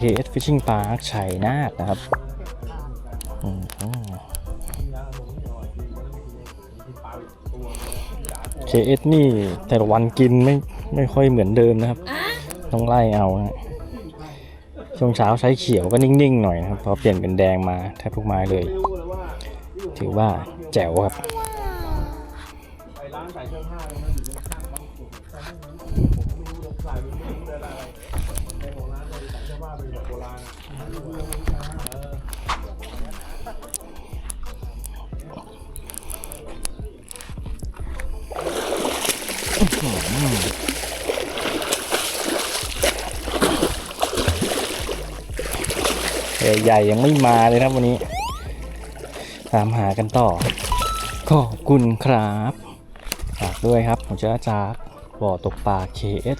KS Fishing Park ชัยนาทนะครับอืม KS นี่แต่ละวันกินไม่ไม่ค่อยเหมือนเดิมนะครับ ต้องไล่เอานะช่วงเช้าใช้เขียวก็นิ่งๆหน่อยนะครับ พอเปลี่ยนเป็นแดงมาแทบทุกไม้เลย ถือว่าแจ๋วครับาเป็นแบบโบราณเอใหญ่ยังไม่มาเลยนะครับวันนี้ ตามหากันต่อ ขอบคุณครับฝากด้วยครับ ผมเจ้าจากบ่อตกปลา KS